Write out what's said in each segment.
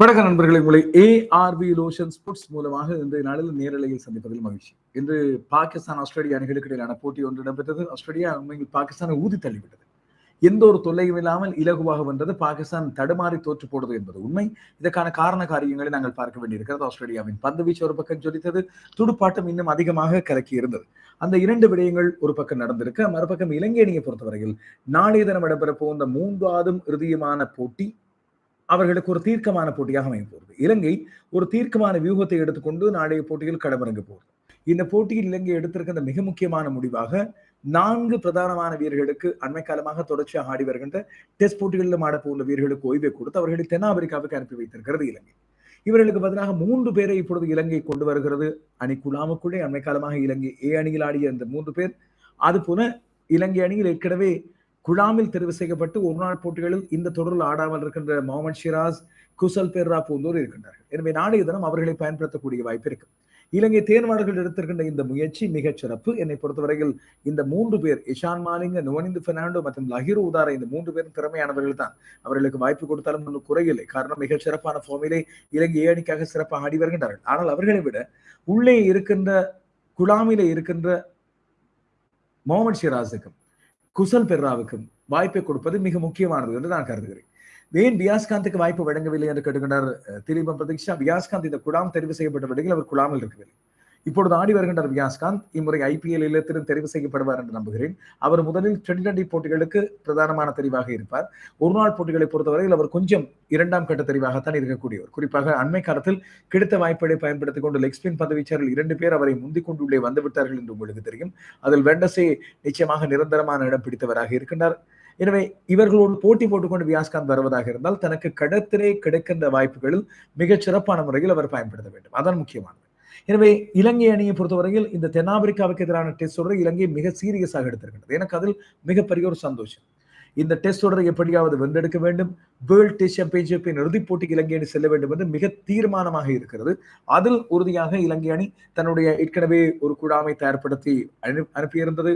வணக்க நண்பர்களை உங்களை ஏஆர்பி லோஷன் ஸ்போர்ட்ஸ் மூலமாக இன்றைய நாளில் நேரலையில் சந்திப்பதில் மகிழ்ச்சி. இன்று பாகிஸ்தான் ஆஸ்திரேலியா அணிகளுக்கு இடையிலான போட்டி ஒன்று இடம்பெற்றது. ஆஸ்திரேலியா உண்மையில் பாகிஸ்தானை ஊதி தள்ளிவிட்டது. எந்த ஒரு தொல்லையும் இல்லாமல் இலகுவாக வென்றது பாகிஸ்தான் தடுமாறி தோற்று போடுது என்பது உண்மை. இதற்கான காரண காரியங்களை நாங்கள் பார்க்க வேண்டியிருக்கிறது. ஆஸ்திரேலியாவின் பந்து வீச்சு ஒரு பக்கம் ஜொலித்தது துடுப்பாட்டம் இன்னும் அதிகமாக கலக்கி இருந்தது அந்த இரண்டு விடயங்கள் ஒரு பக்கம் நடந்திருக்கு. மறுபக்கம் இலங்கை அணியை பொறுத்தவரையில் நாளைய தினம் இடம்பெற இந்த மூன்றாவதும் இறுதியுமான போட்டி அவர்களுக்கு ஒரு தீர்க்கமான போட்டியாக அமைய போகிறது இலங்கை ஒரு தீர்க்கமான வியூகத்தை எடுத்துக்கொண்டு நாளைய போட்டியில் களமிறங்க போகிறது இந்த போட்டியில் இலங்கை எடுத்திருக்கின்ற மிக முக்கியமான முடிவாக நான்கு பிரதானமான வீரர்களுக்கு அண்மை காலமாக தொடர்ச்சியாக ஆடி வருகின்ற டெஸ்ட் போட்டிகளிலும் ஆடப்போகின்ற வீரர்களுக்கு ஓய்வை கொடுத்து அவர்களை தென்னாப்பிரிக்காவுக்கு அனுப்பி வைத்திருக்கிறது இலங்கை. இவர்களுக்கு பதிலாக மூன்று பேரை இப்பொழுது இலங்கை கொண்டு வருகிறது. அணி குழாமுக்குள்ளே அண்மை காலமாக இலங்கை ஏ அணியில் ஆடிய இந்த மூன்று பேர். அதுபோல இலங்கை அணியில் ஏற்கனவே குழாமில் தெரிவு செய்யப்பட்டு ஒரு நாள் போட்டிகளில் இந்த தொடரில் ஆடாமல் இருக்கின்ற முகமது ஷிராஸ் குசல் பெர்ரா போன்றோர் இருக்கின்றார்கள் எனவே நாளைய தினம் அவர்களை பயன்படுத்தக்கூடிய வாய்ப்பு இருக்கு. இலங்கை தேர்வாளர்கள் எடுத்திருக்கின்ற இந்த முயற்சி மிகச் சிறப்பு. என்னை பொறுத்தவரையில் இந்த மூன்று பேர் இஷான் மாலிங்க நுவனிந்து பெர்னாண்டோ மற்றும் லஹிரு உதார இந்த மூன்று பேரும் திறமையானவர்கள் தான். அவர்களுக்கு வாய்ப்பு கொடுத்தாலும் ஒன்றும் குறையில்லை. காரணம் மிகச் சிறப்பான ஃபார்மிலே இலங்கை ஏ அணிக்காக சிறப்பாக ஆடி வருகின்றார்கள். ஆனால் அவர்களை விட உள்ளே இருக்கின்ற குழாமிலே இருக்கின்ற முகமது ஷிராஸுக்கும் குசல் பெர்ராவுக்கும் வாய்ப்பை கொடுப்பது மிக முக்கியமானது என்று நான் கருதுகிறேன். ஏன் வியாஸ்காந்துக்கு வாய்ப்பு வழங்கவில்லை என்று கேட்டுக்கின்றார் திலீபம் பிரதீக்ஷா வியாஸ்காந்த் இந்த குழாம் தெரிவு செய்யப்பட்ட விடையில் அவர் குழாமல் இருக்கவில்லை. இப்பொழுது ஆடி வருகின்றார் வியாஸ்காந்த். இம்முறை ஐபிஎல் இல்லத்திலும் தெரிவு செய்யப்படுவார் என்று நம்புகிறேன். அவர் முதலில் டுவெண்டி டுவெண்டி போட்டிகளுக்கு பிரதானமான தெரிவாக இருப்பார். ஒரு நாள் போட்டிகளை பொறுத்தவரையில் அவர் கொஞ்சம் இரண்டாம் கட்ட தெரிவாகத்தான் இருக்கக்கூடியவர். குறிப்பாக அண்மை காலத்தில் கிடைத்த வாய்ப்புகளை பயன்படுத்திக் கொண்டு லெக் ஸ்பின் பதவிச்சாரில் இரண்டு பேர் அவரை முந்திக் கொண்டு உள்ளே வந்துவிட்டார்கள் என்று உங்களுக்கு தெரியும். அதில் வெண்டசே நிச்சயமாக நிரந்தரமான இடம் பிடித்தவராக இருக்கின்றார். எனவே இவர்களோடு போட்டி போட்டுக்கொண்டு வியாஸ்காந்த் வருவதாக இருந்தால் தனக்கு கடத்திலே கிடைக்கின்ற வாய்ப்புகளில் மிகச் சிறப்பான முறையில் அவர் பயன்படுத்த வேண்டும். அதான் முக்கியமானது. எனவே இலங்கை அணியை பொறுத்தவரையில் இந்த தென்னாப்பிரிக்காவுக்கு எதிரான டெஸ்ட் தொடரை இலங்கை மிக சீரியஸாக எடுத்திருக்கிறது. எனக்கு அதில் மிகப்பெரிய ஒரு சந்தோஷம். இந்த டெஸ்ட் தொடரை எப்படியாவது வென்றெடுக்க வேண்டும். வேர்ல்ட் டெஸ்ட் சாம்பியன்ஷிப்பின் இறுதிப் போட்டிக்கு இலங்கை அணி செல்ல வேண்டும் என்று மிக தீர்மானமாக இருக்கிறது. அதில் உறுதியாக இலங்கை அணி தன்னுடைய ஏற்கனவே ஒரு குழாமை தயார்படுத்தி அனு அனுப்பியிருந்தது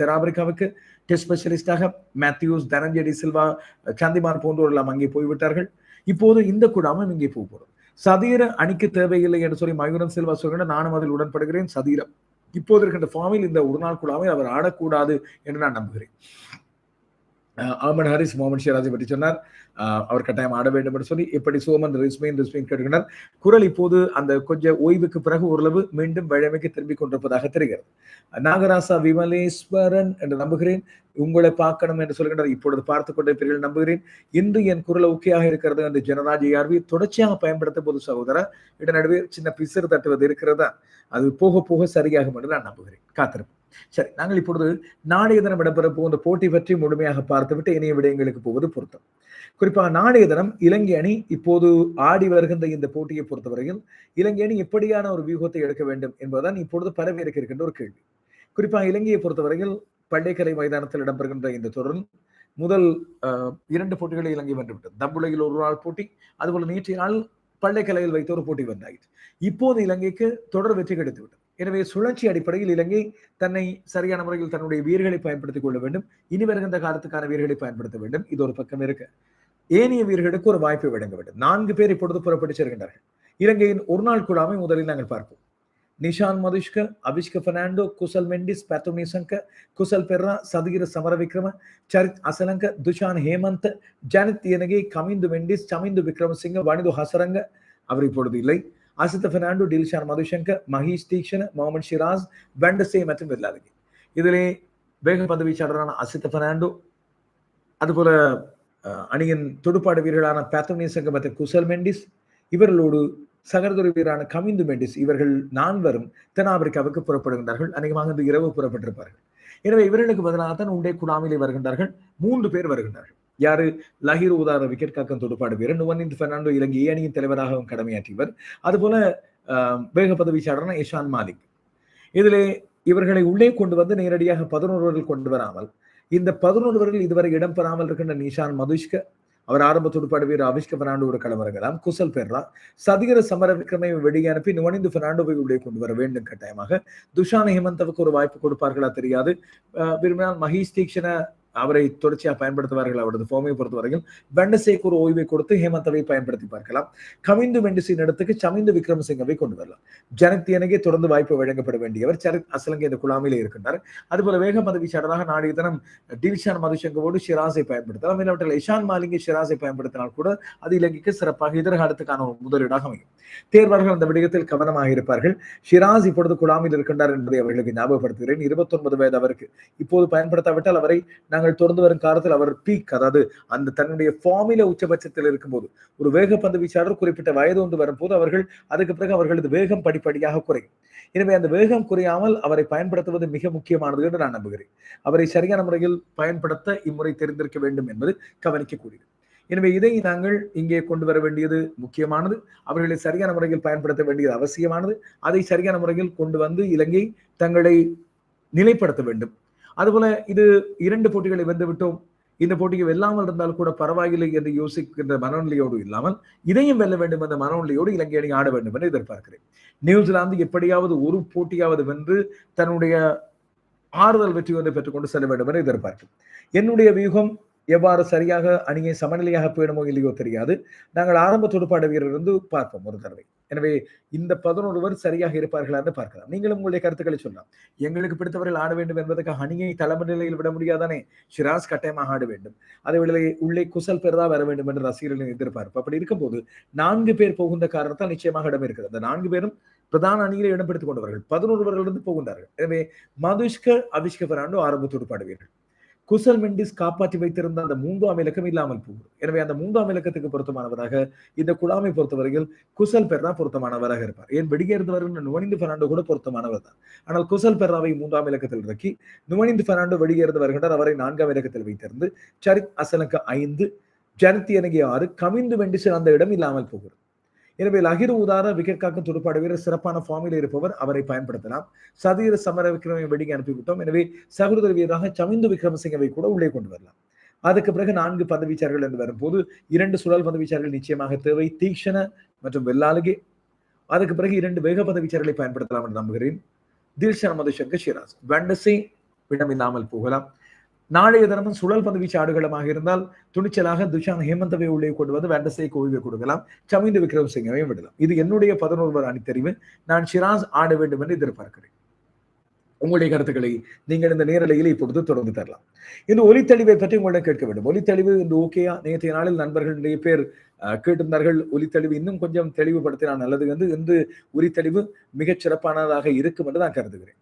தென்னாப்பிரிக்காவுக்கு. டெஸ்ட் ஸ்பெஷலிஸ்டாக மேத்யூஸ் தனஞ்செடி சில்வா சந்திமான் போன்றோரெல்லாம் அங்கே போய்விட்டார்கள். இப்போது இந்த குழாமும் இங்கே போக போகிறது. சதீர அணிக்கு தேவையில்லை என்று சொல்லி மயூரன் செல்வா சொல்கிறேன் நானும் அதில் உடன்படுகிறேன். சதீரம். இப்போது இருக்கின்ற ஃபார்மில் இந்த ஒரு நாள் கூடாமல் அவர் ஆடக்கூடாது என்று நான் நம்புகிறேன். ஆமன் ஹாரிஸ் மோமன் ஷிராஜை பற்றி சொன்னார். அவர் கட்டாயம் ஆட வேண்டும் என்று சொல்லி இப்படி சோமன் ரிஸ்மின் ரிஸ்மின் கேட்கிறார் குரல் இப்போது அந்த கொஞ்சம் ஓய்வுக்கு பிறகு ஓரளவு மீண்டும் வழமைக்கு திரும்பிக் கொண்டிருப்பதாக தெரிகிறது. நாகராசா விமலேஸ்வரன் என்று நம்புகிறேன். உங்களை பார்க்கணும் என்று சொல்கின்றார் இப்பொழுது பார்த்து கொண்டிருப்பீர்கள் நம்புகிறேன். இன்று என் குரல் ஓகேயாக இருக்கிறது என்று ஜனராஜ் யார்வி தொடர்ச்சியாக பயன்படுத்த போது சகோதரா இட நடுவே சின்ன பிசிறு தட்டுவது இருக்கிறதா? அது போக போக சரியாகும் என்று நான் நம்புகிறேன். காத்திருப்பேன் சரி நாங்கள் இப்பொழுது நாளைய தினம் இடம்பெற போகிற போட்டி பற்றி முழுமையாக பார்த்துவிட்டு இணைய விடயங்களுக்கு போவது பொருத்தம். குறிப்பாக நாளைய தினம் இலங்கை அணி இப்போது ஆடி வருகின்ற இந்த போட்டியை பொறுத்தவரையில் இலங்கை அணி எப்படியான ஒரு வியூகத்தை எடுக்க வேண்டும் என்பதுதான் இப்பொழுது பரவேற்க இருக்கின்ற ஒரு கேள்வி. குறிப்பாக இலங்கையை பொறுத்தவரையில் பள்ளிக்கலை மைதானத்தில் இடம்பெறுகின்ற இந்த தொடரில் முதல் இரண்டு போட்டிகளை இலங்கை வென்றுவிட்டது. தம்புலையில் ஒரு நாள் போட்டி அதுபோல நேற்றைய நாள் பள்ளிக்கலையில் வைத்த ஒரு போட்டி வந்தாயிற்று இப்போது இலங்கைக்கு தொடர் வெற்றி கிடைத்துவிட்டது. எனவே சுழற்சி அடிப்படையில் இலங்கை தன்னை சரியான முறையில் தன்னுடைய வீரர்களை பயன்படுத்திக் கொள்ள வேண்டும். இனி வருகின்ற காலத்துக்கான வீரர்களை பயன்படுத்த வேண்டும். இது ஒரு பக்கம் இருக்கு. ஏனைய வீரர்களுக்கு ஒரு வாய்ப்பை வழங்க வேண்டும். நான்கு பேர் இப்பொழுது புறப்பட்டு செல்கின்றார்கள் இலங்கையின் ஒரு நாள் குழாமை முதலில் நாங்கள் பார்ப்போம். நிஷான் மதுஷ்க அபிஷ்க பெர்னாண்டோ குசல் மெண்டிஸ் பேத்தோனி சங்க குசல் பெர்ரா சதுகிர சமர விக்ரம சரித் அசலங்க துஷான் ஹேமந்த் ஜனித் எனகே கமிந்து மெண்டிஸ் சமிந்து விக்ரமசிங்க வனிது ஹசரங்க. அவர் இப்பொழுது இல்லை. அசித்த பெர்னாண்டோ டில்ஷான் மதுசங்கர் மஹீஷ் தீக்ஷன் முகமது ஷிராஸ் வெண்டசே மற்றும் வில்லாதகி இதிலே வேக பந்து வீச்சாளரான அசித்த பெர்னாண்டோ அதுபோல அணியின் துடுப்பாடு வீரர்களான பேத்தோனிய சங்க மற்றும் குசல் மெண்டிஸ் இவர்களோடு சகரதுறை வீரரான கமிந்து மெண்டிஸ் இவர்கள் நான்வரும் தென்னாப்பிரிக்காவுக்கு புறப்படுகின்றார்கள் அநேகமாக இந்த இரவு புறப்பட்டிருப்பார்கள் எனவே இவர்களுக்கு பதிலாக தான் உண்டே குழாமிலே வருகின்றார்கள் மூன்று பேர் வருகின்றார்கள் யாரு? லஹீர் உதார விக்கெட் காக்கம் துடுப்பாடு வீரர் நுவனிந்த் பெர்னாண்டோ இலங்கை அணியின் தலைவராகவும் கடமையாற்றியவர். அதுபோல வேக பதவிச்சாளர்னா இஷான் மாலிக். இதிலே இவர்களை உள்ளே கொண்டு வந்து நேரடியாக பதினொருவர்கள் கொண்டு வராமல் இந்த பதினொருவர்கள் இதுவரை இடம்பெறாமல் இருக்கின்ற நிஷான் மதுஷ்க அவர் ஆரம்ப துடுப்பாடு வீரர் அபிஷ்க பெர்னாண்டோடு களமிறங்கலாம் குசல் பெர்ரா சதிகர சமர விக்ரமை வெளியே அனுப்பி நுவனிந்து பெர்னாண்டோவை உள்ளே கொண்டு வர வேண்டும் கட்டாயமாக. துஷான் ஹேமந்தவுக்கு ஒரு வாய்ப்பு கொடுப்பார்களா தெரியாது. விரும்பினால் மஹீஷ் தீக்ஷன அவரை தொடர்ச்சியாக பயன்படுத்துவார்கள் அவரது ஃபோமை பொறுத்தவரையில். வெண்டசேக்கு ஒரு ஓய்வை கொடுத்து ஹேமந்தவை பயன்படுத்தி பார்க்கலாம். கமிந்து வெண்டசின் இடத்துக்கு சமிந்து விக்ரமசிங்கவை கொண்டு வரலாம். ஜனத்தியனுக்கே தொடர்ந்து வாய்ப்பு வழங்கப்பட வேண்டியவர் சரித் அசலங்க இந்த குழாமிலே இருக்கின்றார். அதுபோல வேக பதவிச்சாளராக நாளைய தினம் டில்ஷான் மதுசங்கவோடு ஷிராஸை பயன்படுத்தலாம். இல்லாவற்றில் இஷான் மாலிங்கி ஷிராஸை பயன்படுத்தினால் கூட அது இலங்கைக்கு சிறப்பாக எதிர்காலத்துக்கான ஒரு முதலீடாக அமையும். தேர்வாளர்கள் அந்த விடயத்தில் கவனமாக இருப்பார்கள் ஷிராஸ் இப்பொழுது குழாமில் இருக்கின்றார் என்பதை அவர்களுக்கு ஞாபகப்படுத்துகிறேன். இருபத்தி ஒன்பது வயது அவருக்கு. இப்போது பயன்படுத்தாவிட்டால் அவரை நாங்கள் தொடர்ந்து வரும் காலத்தில் அவர் பீக் அதாவது அந்த தன்னுடைய ஃபார்மில உச்சபட்சத்தில் இருக்கும்போது ஒரு வேகப்பந்து வீச்சாளர் குறிப்பிட்ட வயது ஒன்று வரும்போது அவர்கள் அதுக்கு பிறகு அவர்களது வேகம் படிப்படியாக குறையும். எனவே அந்த வேகம் குறையாமல் அவரை பயன்படுத்துவது மிக முக்கியமானது என்று நான் நம்புகிறேன். அவரை சரியான முறையில் பயன்படுத்த இம்முறை தெரிந்திருக்க வேண்டும் என்பது கவனிக்கக்கூடியது. எனவே இதை நாங்கள் இங்கே கொண்டு வர வேண்டியது முக்கியமானது. அவர்களை சரியான முறையில் பயன்படுத்த வேண்டியது அவசியமானது. அதை சரியான முறையில் கொண்டு வந்து இலங்கை தங்களை நிலைப்படுத்த வேண்டும். அதுபோல இது இரண்டு போட்டிகளை வந்துவிட்டோம் இந்த போட்டிக்கு வெல்லாமல் இருந்தால் கூட பரவாயில்லை என்று யோசிக்கின்ற மனநிலையோடு இல்லாமல் இதையும் வெல்ல வேண்டும் என்ற மனநிலையோடு இலங்கை அணி ஆட வேண்டும் என்று எதிர்பார்க்கிறேன். நியூசிலாந்து எப்படியாவது ஒரு போட்டியாவது வென்று தன்னுடைய ஆறுதல் வெற்றி ஒன்றை பெற்றுக்கொண்டு செல்ல வேண்டும் என்று எதிர்பார்க்கிறேன். என்னுடைய வியூகம் எவ்வாறு சரியாக அணியை சமநிலையாக போயிடுமோ இல்லையோ தெரியாது. நாங்கள் ஆரம்ப துடுப்பாட்ட வீரரிலிருந்து இருந்து பார்ப்போம் ஒரு தடவை. எனவே இந்த பதினொருவர் சரியாக இருப்பார்களான்னு பார்க்கலாம். நீங்களும் உங்களுடைய கருத்துக்களை சொல்லலாம். எங்களுக்கு பிடித்தவர்கள் ஆட வேண்டும் என்பதற்காக அணியை தலைமை நிலையில் விட முடியாதானே? ஷிராஸ் கட்டாயமாக ஆட வேண்டும். அதை விட உள்ளே குசல் பெறதா வர வேண்டும் என்று ரசிகர்களின் எதிர்பார்ப்பு. அப்படி இருக்கும்போது நான்கு பேர் போகின்ற காரணத்தால் நிச்சயமாக இடம் இருக்கிறது. அந்த நான்கு பேரும் பிரதான அணியில் இடம் பிடித்துக் கொண்டவர்கள். பதினொருவர்களிருந்து போகின்றார்கள் எனவே மதுஷ்கர் அபிஷ்க பெராண்டோ ஆரம்ப பாடுவீர்கள் குசல் மெண்டிஸ் காப்பாற்றி வைத்திருந்த அந்த மூன்றாம் இலக்கம் இல்லாமல் போகும். எனவே அந்த மூன்றாம் இலக்கத்துக்கு பொருத்தமானவராக இந்த குழாமை பொறுத்தவரையில் குசல் பெர்ரா பொருத்தமானவராக இருப்பார். ஏன் வெடிகேர்ந்தவர் நுவனிந்து பெர்னாண்டோ கூட பொருத்தமானவர் தான். ஆனால் குசல் பெர்ராவை மூன்றாம் இலக்கத்தில் இறக்கி நுவனிந்து பெர்னாண்டோ வெடிகேர்ந்து வருகின்றார் அவரை நான்காம் இலக்கத்தில் வைத்திருந்து சரித் அசலுக்கு ஐந்து ஜனத்தி எனக்கு ஆறு கமிந்து வெண்டிசல் அந்த இடம் இல்லாமல் போகிறது. எனவே லகிர் உதார விக்கெட் காக்கும் துடுப்பாடு வீரர் சிறப்பான ஃபார்மில் இருப்பவர் அவரை பயன்படுத்தலாம். சதீர சமர விக்ரமை வெடிக்க அனுப்பிவிட்டோம். எனவே சகோதர வீரராக சமிந்து விக்ரமசிங்கவை கூட உள்ளே கொண்டு வரலாம். அதுக்கு பிறகு நான்கு பதவிச்சார்கள் என்று வரும்போது இரண்டு சுழல் பதவிச்சார்கள் நிச்சயமாக தேவை. தீக்ஷண மற்றும் வெள்ளாலுகே அதுக்கு பிறகு இரண்டு வேக பதவிச்சார்களை பயன்படுத்தலாம் என்று நம்புகிறேன். தில்ஷன் மதுசங்கர் ஷிராஸ். வெண்டசி விடம் போகலாம். நாளைய தினமும் சுழல் பதவி ஆடுகளமாக இருந்தால் துணிச்சலாக துஷான் ஹேமந்தவை உள்ளே கொண்டு வந்து வேண்டசை கோவிவை கொடுக்கலாம். சமீந்த விக்ரமசிங்கவையும் விடலாம். இது என்னுடைய பதினோருவர் தெரிவு. நான் ஷிராஸ் ஆட வேண்டும் என்று எதிர்பார்க்கிறேன். உங்களுடைய கருத்துக்களை நீங்கள் இந்த நேரலையில் இப்பொழுது தொடர்ந்து தரலாம். இந்த ஒலித்தெளிவை பற்றி உங்களிடம் கேட்க வேண்டும். ஒலித்தெளிவு இந்த ஓகேயா நேற்றைய நாளில் நண்பர்கள் நிறைய பேர் கேட்டிருந்தார்கள். ஒலித்தெளிவு இன்னும் கொஞ்சம் தெளிவுபடுத்தினால் நல்லது என்று இந்த ஒலித்தெளிவு மிகச் சிறப்பானதாக இருக்கும் என்று நான் கருதுகிறேன்.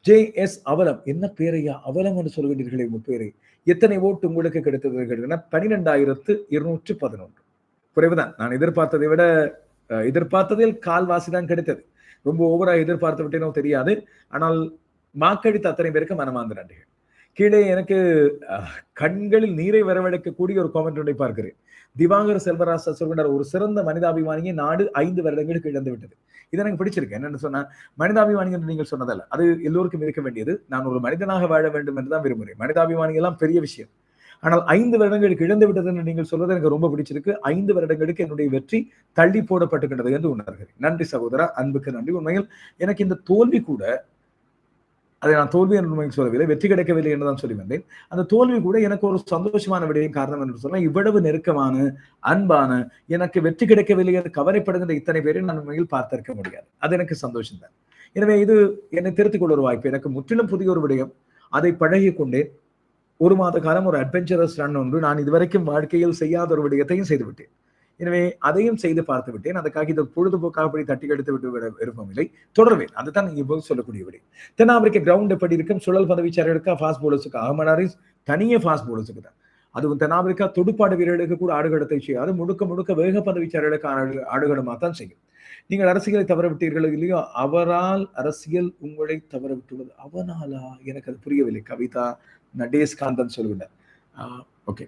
ஜே எஸ் அவலம். என்ன பேரையா? அவலம் என்று சொல்கிறீர்களே உங்க பேரை. எத்தனை ஓட்டு உங்களுக்கு கிடைத்தது பனிரெண்டாயிரத்து இருநூற்று பதினொன்று. குறைவுதான். நான் எதிர்பார்த்ததை விட எதிர்பார்த்ததில் கால்வாசி தான் கிடைத்தது. ரொம்ப ஓவரா எதிர்பார்த்து விட்டேனோ தெரியாது. ஆனால் வாக்களித்த அத்தனை பேருக்கு மனமார்ந்த நன்றிகள். கீழே எனக்கு கண்களில் நீரை வரவழைக்கக்கூடிய ஒரு காமெண்ட் ஒன்றை பார்க்கிறேன். திவாகர் செல்வராஜ் சொல்கின்றார் ஒரு சிறந்த மனிதாபிமானியை நாடு ஐந்து வருடங்களுக்கு இழந்து விட்டது. இது எனக்கு பிடிச்சிருக்கு. என்னன்னு சொன்னா மனிதாபிமானி என்று நீங்கள் சொன்னதல்ல. அது எல்லோருக்கும் இருக்க வேண்டியது. நான் ஒரு மனிதனாக வாழ வேண்டும் என்று தான் விரும்புகிறேன். மனிதாபிமானி எல்லாம் பெரிய விஷயம். ஆனால் ஐந்து வருடங்களுக்கு இழந்து விட்டது என்று நீங்கள் சொல்வது எனக்கு ரொம்ப பிடிச்சிருக்கு. ஐந்து வருடங்களுக்கு என்னுடைய வெற்றி தள்ளி போடப்பட்டுகின்றது என்று உணர்கிறேன். நன்றி சகோதரா. அன்புக்கு நன்றி. உண்மையில் எனக்கு இந்த தோல்வி கூட அதை நான் தோல்வி என்று சொல்லவில்லை வெற்றி கிடைக்கவில்லை என்று தான் சொல்லி வந்தேன். அந்த தோல்வி கூட எனக்கு ஒரு சந்தோஷமான விடையும் காரணம் என்று சொன்னால் இவ்வளவு நெருக்கமான அன்பான எனக்கு வெற்றி கிடைக்கவில்லை என்று கவலைப்படுகின்ற இத்தனை பேரை நான் உண்மையில் பார்த்திருக்க முடியாது. அது எனக்கு சந்தோஷம் தான். எனவே இது என்னை திருத்திக் கொள்ள ஒரு வாய்ப்பு. எனக்கு முற்றிலும் புதிய ஒரு விடயம். அதை பழகி கொண்டேன். ஒரு மாத காலம் ஒரு அட்வென்ச்சரஸ் ரன் ஒன்று. நான் இதுவரைக்கும் வாழ்க்கையில் செய்யாத ஒரு விடயத்தையும் செய்துவிட்டேன் எனவே அதையும் செய்து பார்த்து விட்டேன். அதுக்காக இது பொழுதுபோக்காக படி தட்டி எடுத்து விட்டு விட விரும்பவில்லை. தொடர்வேன். அதுதான் இப்போது சொல்லக்கூடிய விடை. தென்னாப்பிரிக்க கிரவுண்ட் எப்படி இருக்கும்? சுழல் பதவிச்சாரர்களுக்கு ஃபாஸ்ட் போலர்ஸுக்கு அகமது ஹாரிஸ் தனியே ஃபாஸ்ட் போலர்ஸுக்கு தான். அதுவும் தென்னாப்பிரிக்கா துடுப்பாடு வீரர்களுக்கு கூட ஆடுகளத்தை செய்யாது முழுக்க முழுக்க வேக பதவிச்சாரர்களுக்கு ஆடுகளமாக தான் செய்யும். நீங்கள் அரசியலை தவறவிட்டீர்கள் இல்லையோ அவரால் அரசியல் உங்களை தவற விட்டுள்ளது அவனாலா? எனக்கு அது புரியவில்லை. கவிதா நடேஷ்காந்தன் சொல்கின்றார் ஓகே.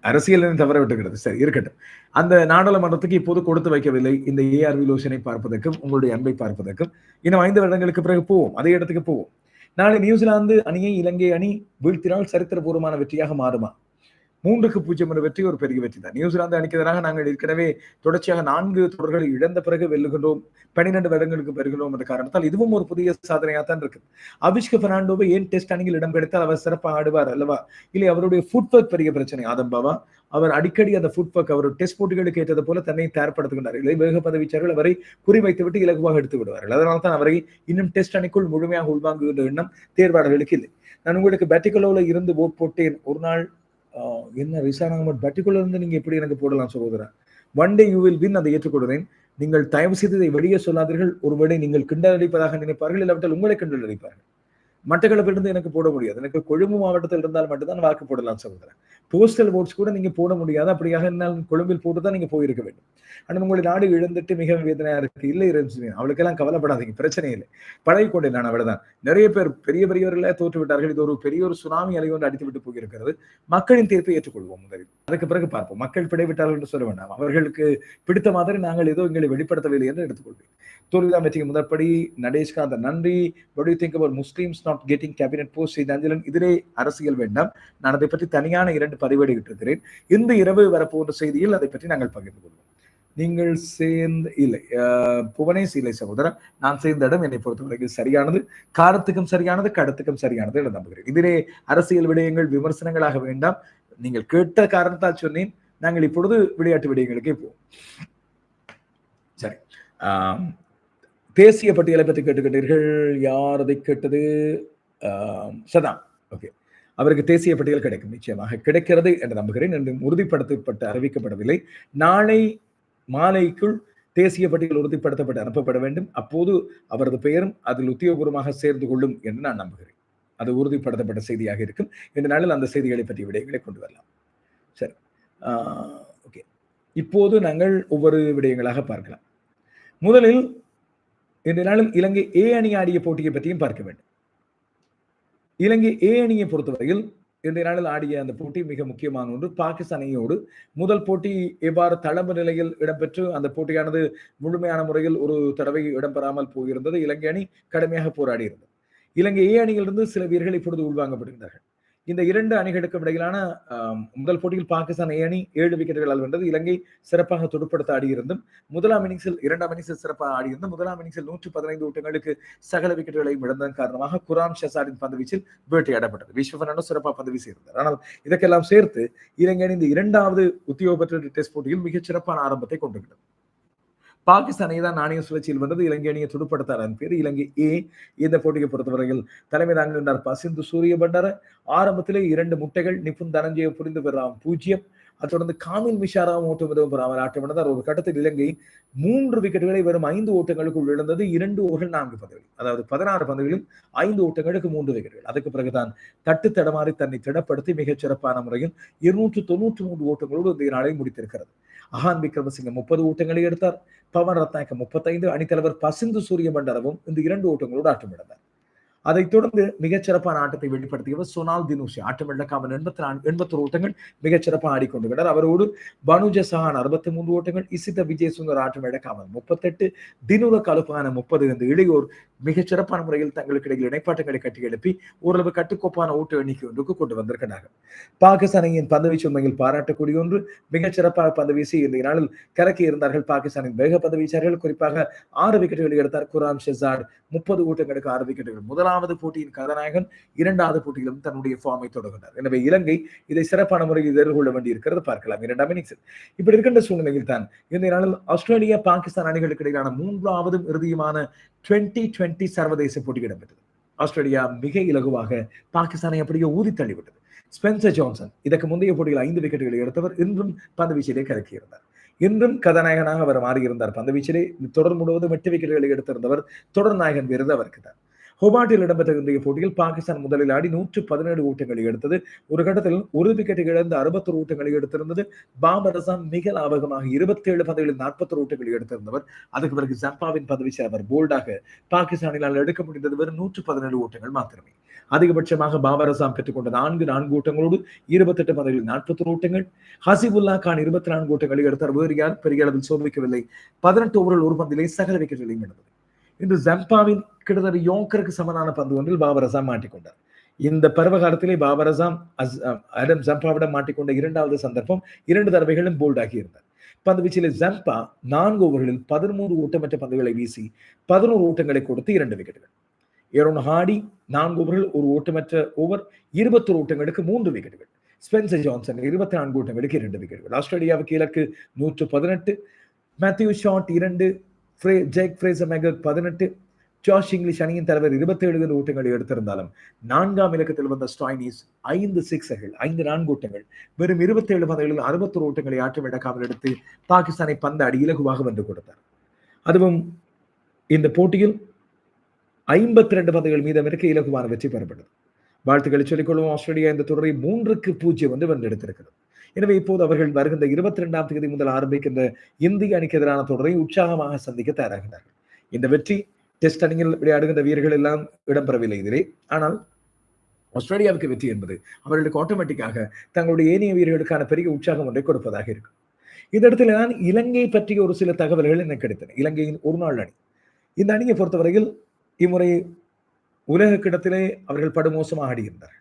அரசியல் தவற விட்டுகிறது சரி இருக்கட்டும். அந்த நாடாளுமன்றத்துக்கு இப்போது கொடுத்து வைக்கவில்லை. இந்த ஏஆர்வி லோஷனை பார்ப்பதற்கும் உங்களுடைய அன்பை பார்ப்பதற்கும். இன்னும் ஐந்து வருடங்களுக்கு பிறகு போவோம். அதே இடத்துக்கு போவோம். நாளை நியூசிலாந்து அணியை இலங்கை அணி வீழ்த்தினால் சரித்திரபூர்வமான வெற்றியாக மாறுமா? மூன்றுக்கு பூஜ்ஜியம் என்ற வெற்றி ஒரு பெரிய வெற்றி தான். நியூசிலாந்து அணிக்கு எதிராக நாங்கள் ஏற்கனவே தொடர்ச்சியாக நான்கு தொடர்களை இழந்த பிறகு வெல்லுகின்றோம். பன்னிரண்டு வருடங்களுக்கு பெறுகிறோம் என்ற காரணத்தால் இதுவும் ஒரு புதிய சாதனையாக தான் இருக்கு. அபிஷ்க பெர்னாண்டோவை ஏன் டெஸ்ட் அணியில் இடம் கிடைத்தால் அவர் சிறப்பாக ஆடுவார் அல்லவா? இல்லை அவருடைய ஃபுட்வொர்க் பெரிய பிரச்சனை. ஆதம்பாவா அவர் அடிக்கடி அந்த ஃபுட்வொர்க் அவர் டெஸ்ட் போட்டிகளுக்கு ஏற்றது போல தன்னை தயார்படுத்துகின்றார். இல்லை வேக பதவிச்சார்கள் அவரை குறிவைத்துவிட்டு இலகுவாக எடுத்து விடுவார்கள் அதனால தான் அவரை இன்னும் டெஸ்ட் அணிக்குள் முழுமையாக உள்வாங்குகின்ற எண்ணம் தேர்வாளர்களுக்கு இல்லை. நான் உங்களுக்கு பேட்டிகலோவில் இருந்து ஓட் போட்டேன். ஒரு நாள் என்ன ரிசானா அகமட் பேட்டிகுலர் இருந்து நீங்க எப்படி எனக்கு போடலாம் சகோதரன் one day you will win அதை ஏற்றுக்கொள்கிறேன். நீங்கள் தயவு செய்து இதை வெளியே சொல்லாதீர்கள். ஒருவேளை நீங்கள் கிண்டல் அடிப்பதாக நினைப்பார்கள் இல்லாவிட்டால் உங்களை கிண்டல் அடிப்பார்கள். மட்டக்களப்பிலிருந்து எனக்கு போட முடியாது. எனக்கு கொழும்பு மாவட்டத்தில் இருந்தால் மட்டும்தான் வாக்கு போடலாம் சகோதரன் போஸ்டல் ஓட்ஸ் கூட நீங்க போட முடியாது. அப்படியாக என்னால் கொழும்பில் போட்டு தான் நீங்க போயிருக்க வேண்டும். ஆனால் உங்களுடைய நாடு இழந்துட்டு மிக வேதனையா இருக்கு. இல்லை அவளுக்கெல்லாம் கவலைப்படாதீங்க. பிரச்சனை இல்லை. பழகி கொண்டே நான் அவ்வளவுதான் நிறைய பேர் பெரிய பெரியவர்களே தோற்று விட்டார்கள். இது ஒரு பெரிய ஒரு சுனாமி அலை ஒன்று அடித்து விட்டு போயிருக்கிறது. மக்களின் தீர்ப்பை ஏற்றுக்கொள்வோம் முதலில். அதுக்கு பிறகு பார்ப்போம். மக்கள் பிடைவிட்டார்கள் என்று சொல்ல வேண்டாம். அவர்களுக்கு பிடித்த மாதிரி நாங்கள் ஏதோ எங்களை வெளிப்படுத்தவில்லை என்று எடுத்துக்கொள்வேன். தோல்வி அமைச்சிக்கு முதற்படி. நடேஷ்காந்த நன்றி. What think our Muslims not getting cabinet post செய்த அஞ்சலன் இதிலே அரசியல் வேண்டாம். நான் அதை பற்றி தனியான இரண்டு பதிவேடுகிட்டு இருக்கிறேன். இந்த இரவு வரப்போன்ற செய்தியில் அதை பற்றி நாங்கள் பகிர்ந்து கொள்வோம். நீங்கள் சேர்ந்த இல்லை புவனேஷ் இல்லை சகோதரன் நான் சேர்ந்த இடம் என்னை பொறுத்தவரைக்கும் சரியானது. காரத்துக்கும் சரியானது கடத்துக்கும் சரியானது என்று நம்புகிறேன். இதிலே அரசியல் விடயங்கள் விமர்சனங்களாக வேண்டாம். நீங்கள் கேட்ட காரணத்தால் சொன்னேன். நாங்கள் இப்பொழுது விளையாட்டு விடயங்களுக்கே போவோம். சரி தேசிய பட்டியலை பற்றி கேட்டுக்கிட்டீர்கள் யார் அதை கேட்டது? சதாம். ஓகே. அவருக்கு தேசிய பட்டியல் கிடைக்கும் நிச்சயமாக. கிடைக்கிறது என்று நம்புகிறேன். என்று உறுதிப்படுத்தப்பட்டு அறிவிக்கப்படவில்லை. நாளை மாலைக்குள் தேசிய பட்டியல் உறுதிப்படுத்தப்பட்டு அனுப்பப்பட வேண்டும். அப்போது அவரது பெயரும் அதில் உத்தியோகபூர்வமாக சேர்ந்து கொள்ளும் என்று நான் நம்புகிறேன். அது உறுதிப்படுத்தப்பட்ட செய்தியாக இருக்கும். இந்த நாளில் அந்த செய்திகளை பற்றிய விடயங்களை கொண்டு வரலாம். சரி. ஓகே. இப்போது நாங்கள் ஒவ்வொரு விடயங்களாக பார்க்கலாம். முதலில் இன்றைய நாளும் இலங்கை ஏ அணி ஆடிய போட்டியை பற்றியும் பார்க்க வேண்டும். இலங்கை ஏ அணியை பொறுத்தவரையில் இன்றைய நாளில் ஆடிய அந்த போட்டி மிக முக்கியமான ஒன்று. பாகிஸ்தான் அணியோடு முதல் போட்டி எவ்வாறு தளம்பு நிலையில் இடம்பெற்று அந்த போட்டியானது முழுமையான முறையில் ஒரு தடவை இடம்பெறாமல் போயிருந்தது. இலங்கை அணி கடுமையாக போராடி இருந்தது இலங்கை ஏ அணியிலிருந்து சில வீரர்கள் இப்பொழுது உள்வாங்கப்படுகின்றார்கள். இந்த இரண்டு அணிகளுக்கு இடையிலான முதல் போட்டியில் பாகிஸ்தான் அணி ஏழு விக்கெட்டுகளால் வென்றது இலங்கை சிறப்பாக துடுப்படுத்த ஆடியிருந்தும் முதலாம் இன்னிங்ஸில் இரண்டாம் இன்னிங்ஸில் சிறப்பாக ஆடியிருந்தும் முதலாம் இன்னிங்ஸில் நூற்று பதினைந்து ஓட்டங்களுக்கு சகல விக்கெட்டுகளையும் இழந்ததன் காரணமாக குரான் ஷசாரின் பந்துவீச்சில் வேட்டையாடப்பட்டது. விஸ்வபர்னாண்டோ சிறப்பாக பந்து வீசியிருந்தார். ஆனால் இதற்கெல்லாம் சேர்த்து இலங்கை அணி இந்த இரண்டாவது உத்தியோக டெஸ்ட் போட்டியில் மிகச் சிறப்பான ஆரம்பத்தை கொண்டிருக்கிறது பாகிஸ்தான் தான் நாணய சுழற்சியில் வந்தது இலங்கை அணியை துடுப்படுத்தார் அதன் பேர் இலங்கை ஏ. இந்த போட்டியை பொறுத்தவரையில் தலைமை தாங்கினார் பசிந்து சூரிய பண்டார. ஆரம்பத்திலே இரண்டு முட்டைகள் நிபுன் தனஞ்சய புரிந்து பெறாம் பூஜ்ஜியம் அதை தொடர்ந்து காமில் மிஷாராவும் ஓட்டம் எதுவும் பெறாமல் ஆட்டம் ஒரு கட்டத்தில் இலங்கை மூன்று விக்கெட்டுகளை வெறும் ஐந்து ஓட்டங்களுக்குள் இழந்தது இரண்டு ஓவர்கள் நான்கு பந்துகள் அதாவது பதினாறு பந்துகளில் ஐந்து ஓட்டங்களுக்கு மூன்று விக்கெட்டுகள். அதுக்கு பிறகுதான் தட்டு தடமாறி தன்னை திடப்படுத்தி மிகச் சிறப்பான முறையில் இருநூற்று தொன்னூற்று மூன்று ஓட்டங்களோடு இந்த நாளை முடித்திருக்கிறது. அஹான் விக்ரமசிங்க முப்பது ஓட்டங்களை எடுத்தார். பவன் ரத்னாக்க முப்பத்தைந்து. அணித்தலைவர் பசிந்து சூரிய மண்டலமும் இந்த இரண்டு ஓட்டங்களோடு ஆட்டமிழந்தார் அதைத் தொடர்ந்து மிகச்சிறப்பான ஆட்டத்தை வெளிப்படுத்தியவர் சொனால் தினூசி. ஆட்டம் இழக்காமல் எண்பத்தி நான்கு எண்பத்தி ஒரு ஓட்டங்கள் மிகச்சிறப்பாக ஆடிக்கொண்டிருக்கிறார் அவரோடு பனுஜ சஹான் அறுபத்தி மூன்று ஓட்டங்கள் இசித விஜய் சுந்தர் ஆட்டம் இழக்காமல் முப்பத்தெட்டு தினுர கலப்பான முப்பது இந்த இளையோர் மிகச்சிறப்பான முறையில் தங்களுக்கு இடையில் இணைப்பாட்டங்களை கட்டி எழுப்பி ஓரளவு கட்டுக்கோப்பான ஓட்டு எண்ணிக்கை ஒன்றுக்கு கொண்டு வந்திருக்கிறார்கள். பாகிஸ்தானியின் பந்துவீச்சு உண்மையில் பாராட்டக்கூடிய ஒன்று. மிகச்சிறப்பாக பந்துவீசி இந்த நாளில் கலக்கி இருந்தார்கள் பாகிஸ்தானின் வேக பந்து குறிப்பாக ஆறு விக்கெட்டுகளை எடுத்தார் குரான் ஷெசாட். முப்பது ஓட்டங்களுக்கு ஆறு விக்கெட்டுகள் முதலாவது போட்டியின் கதாநாயகன் இரண்டாவது போட்டியிலும் தன்னுடைய ஃபார்மை தொடங்கினார் எனவே இலங்கை இதை சிறப்பான முறையில் எதிர்கொள்ள வேண்டியிருக்கிறது. பார்க்கலாம். இரண்டாம் இன்னிங்ஸில் இப்படி இருக்கின்ற சூழ்நிலையில் தான் இந்த நாளில் ஆஸ்திரேலியா பாகிஸ்தான் அணிகளுக்கு இடையிலான மூன்றாவதும் இறுதியுமான டுவெண்ட்டி டுவெண்ட்டி சர்வதேச போட்டி இடம்பெற்றது. ஆஸ்திரேலியா மிக இலகுவாக பாகிஸ்தானை அப்படியே ஊதி தள்ளிவிட்டது. ஸ்பென்சர் ஜான்சன் இதற்கு முந்தைய போட்டியில் ஐந்து விக்கெட்டுகளை எடுத்தவர் இன்றும் பந்துவீச்சிலே கலக்கியிருந்தார். இன்றும் கதாநாயகனாக அவர் மாறியிருந்தார். பந்துவீச்சிலே தொடர் முழுவதும் எட்டு விக்கெட்டுகளை எடுத்திருந்தவர் தொடர் நாயகன் விருது அவருக்கு தான். ஹோபாட்டில் இடம்பெற்ற இன்றைய போட்டியில் பாகிஸ்தான் முதலில் ஆடி நூற்று பதினேழு ஓட்டங்களை எடுத்தது. ஒரு கட்டத்தில் ஒரு விக்கெட் இழந்து அறுபத்தொரு ஓட்டங்களை எடுத்திருந்தது. பாபர் அசாம் மிக லாபகமாக இருபத்தி ஏழு பந்துகளில் நாற்பத்தொரு ஓட்டங்களை எடுத்திருந்தவர். அதுக்கு பிறகு ஜப்பாவின் பதவிச்சு அவர் போல்டாக பாகிஸ்தானினால் எடுக்க முடிந்தது வெறும் நூற்று பதினேழு ஓட்டங்கள் மாத்திரமே. அதிகபட்சமாக பாபர் அசாம் பெற்றுக்கொண்ட நான்கு நான்கு ஓட்டங்களோடு இருபத்தெட்டு பதவிகளில் நாற்பத்தொரு ஓட்டங்கள் ஹசிபுல்லா கான் இருபத்தி நான்கு ஓட்டங்களை எடுத்தார். வேறு யார் பெரிய அளவில் சோபிக்கவில்லை பதினெட்டு ஓவரில் ஒரு பந்திலே சகல விக்கெட்டுகளையும் எடுத்தது இன்று ஜம்பாவின் கிட்டத்தட்ட யோங்கருக்கு சமனான பந்து ஒன்றில் பாபர் அசாம் மாட்டிக்கொண்டார். இந்த பருவ காலத்திலே பாபர் அசாம் அடம் ஜம்பாவிடம் மாட்டிக்கொண்ட இரண்டாவது சந்தர்ப்பம் இரண்டு தடவைகளும் போல்டாகி இருந்தார் பந்து வீச்சில் ஜம்பா நான்கு ஓவர்களில் பதிமூன்று ஓட்டமற்ற பந்துகளை வீசி பதினோரு ஓட்டங்களை கொடுத்து இரண்டு விக்கெட்டுகள். ஏரோன் ஹாடி நான்கு ஓவர்கள் ஒரு ஓட்டமற்ற ஓவர் இருபத்தொரு ஓட்டங்களுக்கு மூன்று விக்கெட்டுகள். ஸ்பென்சர் ஜான்சன் இருபத்தி நான்கு ஓட்டங்களுக்கு இரண்டு விக்கெட்டுகள். ஆஸ்திரேலியாவுக்கு இலக்கு நூற்று பதினெட்டு. மேத்யூ ஷாட் இரண்டு ஃப்ரே ஜேக் ஃப்ரேசர் மெகர் பதினெட்டு ஜார்ஜ் இங்கிலீஷ் அணியின் தலைவர் இருபத்தி ஏழு ஓட்டங்களை எடுத்திருந்தாலும் நான்காம் இலக்கத்தில் வந்த ஸ்டாய்னிஸ் ஐந்து சிக்ஸர்கள் ஐந்து நான்கு ஓட்டங்கள் வெறும் இருபத்தி ஏழு பந்துகளில் அறுபத்தொரு ஓட்டங்களை ஆற்றம் இழக்காமல் எடுத்து பாகிஸ்தானை பந்து அடி இலகுவாக வென்று கொடுத்தார். அதுவும் இந்த போட்டியில் ஐம்பத்தி ரெண்டு பந்துகள் மீதம் இருக்க இலகுவான வெற்றி பெறப்பட்டது. வாழ்த்துக்களை சொல்லிக்கொள்வோம் ஆஸ்திரேலியா இந்த தொடரை மூன்றுக்கு பூஜ்ஜியம் வந்து வென்றெடுத்திருக்கிறது. எனவே இப்போது அவர்கள் வருகின்ற இருபத்தி ரெண்டாம் தேதி முதல் ஆரம்பிக்கின்ற இந்திய அணிக்கு எதிரான தொடரை உற்சாகமாக சந்திக்க தயாராகினார்கள் இந்த வெற்றி டெஸ்ட் அணியில் விளையாடுகின்ற வீரர்கள் எல்லாம் இடம்பெறவில்லை இதிலே. ஆனால் ஆஸ்திரேலியாவுக்கு வெற்றி என்பது அவர்களுக்கு ஆட்டோமேட்டிக்காக தங்களுடைய ஏனைய வீரர்களுக்கான பெரிய உற்சாகம் ஒன்றை கொடுப்பதாக இருக்கும். இந்த இடத்துல தான் இலங்கை பற்றிய ஒரு சில தகவல்கள் எனக்கு கிடைத்தன. இலங்கையின் ஒரு நாள் அணி. இந்த அணியை பொறுத்தவரையில் இம்முறை உலக கிடத்திலே அவர்கள் படுமோசமாக ஆடியிருந்தார்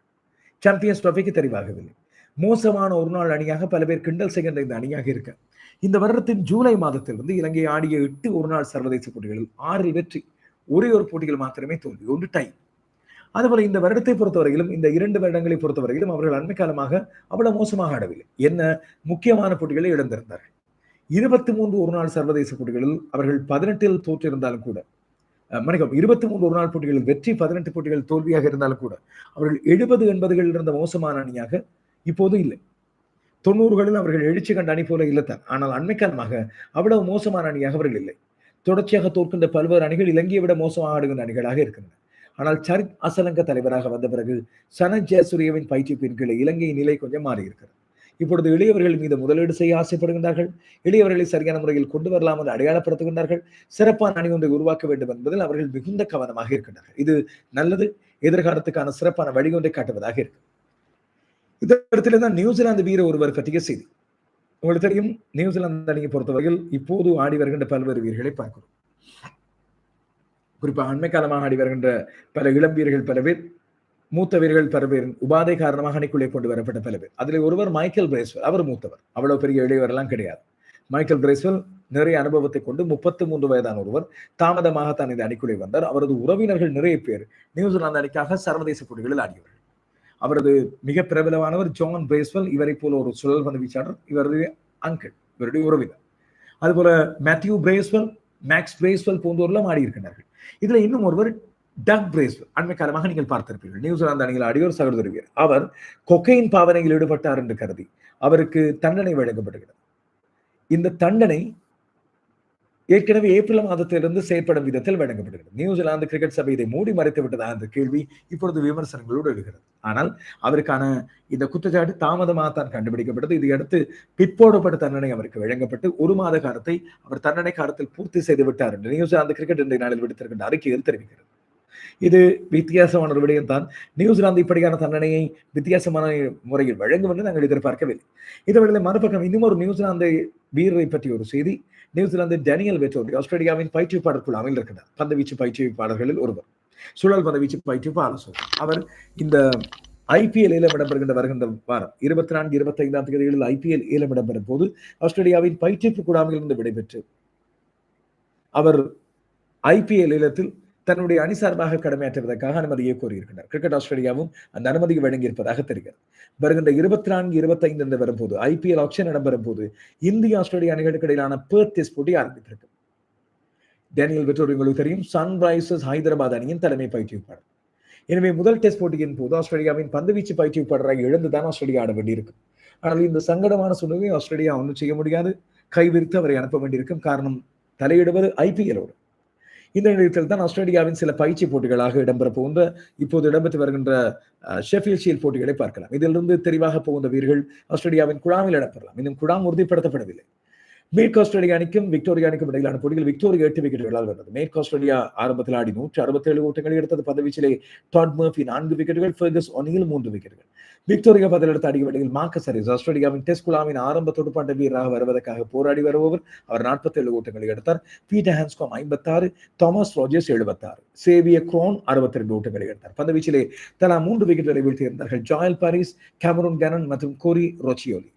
சாம்பியன்ஸ் ட்ரோஃபிக்கு தெரிவாகவில்லை. மோசமான ஒரு நாள் அணியாக பல பேர் கிண்டல் செய்கின்ற இந்த அணியாக இருக்க. இந்த வருடத்தின் ஜூலை மாதத்திலிருந்து இலங்கை ஆடிய எட்டு ஒரு நாள் சர்வதேச போட்டிகளில் ஆறில் வெற்றி ஒரே ஒரு போட்டிகள் மாத்திரமே தோல்வி ஒன்று டை அதுபோல இந்த வருடத்தை பொறுத்தவரையிலும் இந்த இரண்டு வருடங்களை பொறுத்தவரையிலும் அவர்கள் அண்மை காலமாக அவ்வளவு மோசமாக ஆடவில்லை. என்ன? முக்கியமான போட்டிகளை இழந்திருந்தார்கள். இருபத்தி மூன்று ஒரு நாள் சர்வதேச போட்டிகளில் அவர்கள் பதினெட்டில் தோற்றிருந்தாலும் கூட மணிக்கம் இருபத்தி மூன்று ஒரு நாள் போட்டிகளில் வெற்றி பதினெட்டு போட்டிகள் தோல்வியாக இருந்தாலும் கூட அவர்கள் எழுபது எண்பதுகளில் இருந்த மோசமான அணியாக இப்போது இல்லை. தொண்ணூறுகளில் அவர்கள் எழுச்சி கண்ட அணி போல இல்லத்தான் ஆனால் அண்மை காலமாக அவ்வளவு மோசமான அணியாக அவர்கள் இல்லை. தொடர்ச்சியாக தோற்கின்ற பல்வேறு அணிகள் இலங்கையை விட மோசமாக ஆடுகின்ற அணிகளாக இருக்கின்றன. ஆனால் சரித் அசலங்க தலைவராக வந்த பிறகு சனத் ஜெயசூரியவின் பயிற்சிப்பின் கீழே இலங்கையின் நிலை கொஞ்சம் மாறி இருக்கிறது இப்பொழுது இளையவர்கள் மீது முதலீடு செய்ய ஆசைப்படுகின்றார்கள். இளையவர்களை சரியான முறையில் கொண்டு வரலாம் என்று அடையாளப்படுத்துகின்றார்கள். சிறப்பான அணி ஒன்றை உருவாக்க வேண்டும் என்பதில் அவர்கள் மிகுந்த கவனமாக இருக்கின்றார்கள் இது நல்லது. எதிர்காலத்துக்கான சிறப்பான வழி ஒன்றை காட்டுவதாக இருக்கு. இந்த இடத்துல தான் நியூசிலாந்து வீர ஒருவர் பற்றிய செய்தி. உங்களுக்கு தெரியும் நியூசிலாந்து அணியை பொறுத்தவரையில் இப்போது ஆடி வருகின்ற பல்வேறு வீரர்களை பார்க்கிறோம். குறிப்பாக அண்மை காலமாக ஆடி வருகின்ற பல இளம் வீரர்கள் பல பேர் மூத்த வீரர்கள் பல பேர் உபாதை காரணமாக அணிக்குள்ளே கொண்டு வரப்பட்ட பல பேர். அதில் ஒருவர் மைக்கேல் பிரேஸ்வெல் அவர் மூத்தவர். அவ்வளவு பெரிய இளையவரெல்லாம் கிடையாது. மைக்கேல் பிரேஸ்வெல் நிறைய அனுபவத்தை கொண்டு முப்பத்தி மூன்று வயதான ஒருவர் தாமதமாக தான் இந்த அணிக்குள்ளே வந்தார். அவரது உறவினர்கள் நிறைய பேர் நியூசிலாந்து அணிக்காக சர்வதேச போட்டிகளில் ஆடியவர்கள். அவரது மிக பிரபலமானவர் ஜான் பிரேஸ்வெல் இவரை போல ஒரு சுழல் பந்து வீச்சாளர். இவரது அங்கிள் இவருடைய உறவினர். அதுபோல மேத்யூ பிரேஸ்வெல் மேக்ஸ் பிரேஸ்வெல் போன்றோர்லாம் ஆடி இருக்கின்றார்கள். இதுல இன்னும் ஒருவர் டக் பிரேஸ்வெல். அண்மை காலமாக நீங்கள் பார்த்திருப்பீர்கள். நியூசிலாந்து அணியில் ஆடியோர் சகோதரி வீரர். அவர் கொக்கையின் பாவனையில் ஈடுபட்டார் என்று கருதி அவருக்கு தண்டனை வழங்கப்படுகிறது. இந்த தண்டனை ஏற்கனவே ஏப்ரல் மாதத்திலிருந்து செயற்படும் விதத்தில் வழங்கப்படுகிறது. நியூசிலாந்து கிரிக்கெட் சபை இதை மூடி மறைத்து விட்டதா என்ற கேள்வி இப்பொழுது விமர்சனங்களோடு எழுகிறது. ஆனால் அவருக்கான இந்த குற்றச்சாட்டு தாமதமாக தான் கண்டுபிடிக்கப்பட்டது இதையடுத்து பிற்போடப்பட்ட தண்டனை அவருக்கு வழங்கப்பட்டு ஒரு மாத காலத்தை அவர் தண்டனை காலத்தில் பூர்த்தி செய்து விட்டார் என்று நியூசிலாந்து கிரிக்கெட் இன்றைய நாளில் விடுத்திருக்கின்ற அறிக்கையில் தெரிவிக்கிறது. இது வித்தியாசமான ஒரு விடயம் தான். நியூசிலாந்து இப்படியான தண்டனையை வித்தியாசமான முறையில் வழங்கும் என்று நாங்கள் எதிர்பார்க்கவில்லை. இதேவேளை மறுபக்கம் இன்னும் ஒரு நியூசிலாந்து வீரரை பற்றிய ஒரு செய்தி. நியூசிலாந்து டேனியல் வெட்டோரி ஆஸ்திரேலியாவின் பயிற்றுவிப்பாளர் குழாமில் இருக்கிறார் பந்துவீச்சு பயிற்றுவிப்பாளர்களில் ஒருவர். சுழல் பந்துவீச்சு பயிற்றுவிப்பாளர் அவர் இந்த ஐபிஎல் ஏலம் இடம்பெறுகின்ற வருகின்ற வாரம் இருபத்தி நான்கு இருபத்தி ஐந்தாம் தேதிகளில் ஐபிஎல் ஏலம் இடம்பெறும் போது ஆஸ்திரேலியாவின் பயிற்றுவிப்பு குழாமில் இருந்து விடைபெற்று அவர் ஐபிஎல் ஏலத்தில் தன்னுடைய அணி சார்பாக கடமையாற்றுவதற்காக அனுமதியை கோரியிருக்கிறார். கிரிக்கெட் ஆஸ்திரேலியாவும் அந்த அனுமதியை வழங்கியிருப்பதாக தெரிகிறது. வருகின்ற இருபத்தி நான்கு இருபத்தி ஐந்து என்று வரும்போது ஐபிஎல் ஆப்ஷன் இடம்பெறும் போது இந்திய ஆஸ்திரேலிய அணிகளுக்கு இடையிலான பேர்த் டெஸ்ட் போட்டி ஆரம்பித்திருக்கு. டேனியல் வெற்றோர் உங்களுக்கு தெரியும் சன்ரைசர்ஸ் ஹைதராபாத் அணியின் தலைமை பயிற்றுவிப்பாளர். எனவே முதல் டெஸ்ட் போட்டியின் போது ஆஸ்திரேலியாவின் பந்துவீச்சு பயிற்றுவிப்பாளராக இழந்துதான் ஆஸ்திரேலியா ஆட வேண்டியிருக்கும். ஆனால் இந்த சங்கடமான சூழ்நிலையை ஆஸ்திரேலியா ஒன்றும் செய்ய முடியாது. கைவிரித்து அவரை அனுப்ப வேண்டியிருக்கும். காரணம் தலையிடுவது ஐபிஎலோடு இந்த நிலையத்தில் தான் ஆஸ்திரேலியாவின் சில பயிற்சி போட்டிகளாக இடம்பெற போகின்ற இப்போது இடம்பெற்று வருகின்ற ஷெஃபில் ஷீல் போட்டிகளை பார்க்கலாம். இதிலிருந்து தெரிவாக போகின்ற வீரர்கள் ஆஸ்திரேலியாவின் குழாமில் இடம்பெறலாம். இன்னும் குழாம் உறுதிப்படுத்தப்படவில்லை. மேற்கு ஆஸ்திரேலியா அணிக்கும் விக்டோரியா அணிக்கும் இடையிலான போட்டிகள் விக்டோரியா எட்டு விக்கெட்டுகளால் வென்றது. மேற்கு ஆஸ்திரேலியா ஆரம்பத்தில் ஆடி நூற்று அறுபத்தி ஏழு ஓட்டங்களை எடுத்தது. பதவிச்சிலே டாட் மர்ஃபி நான்கு விக்கெட்டுகள் ஃபெர்கஸ் ஒனியில் மூன்று விக்கெட்டுகள். விக்டோரியா பதிலெடுத்த அடிக்க வேளையில் மார்க்கஸ் ஹரிஸ் ஆஸ்திரேலியாவின் டெஸ்ட் குழாவின் ஆரம்ப துடுப்பாட்ட வீரராக வருவதற்காக போராடி வருபவர். அவர் நாற்பத்தேழு ஓட்டங்களை எடுத்தார். பீட்டர் ஹான்ஸ்காம் ஐம்பத்தாறு தாமஸ் ரோஜர்ஸ் எழுபத்தாறு. சேவிய குரோன் அறுபத்தி ரெண்டு ஓட்டங்களை எடுத்தார். பந்தவீச்சிலே தலா மூன்று விக்கெட்டுகளை வீழ்த்தியிருந்தார்கள் ஜாயல் பாரிஸ் கேமரூன் கேனன் மற்றும் கோரி ரோச்சியோலி.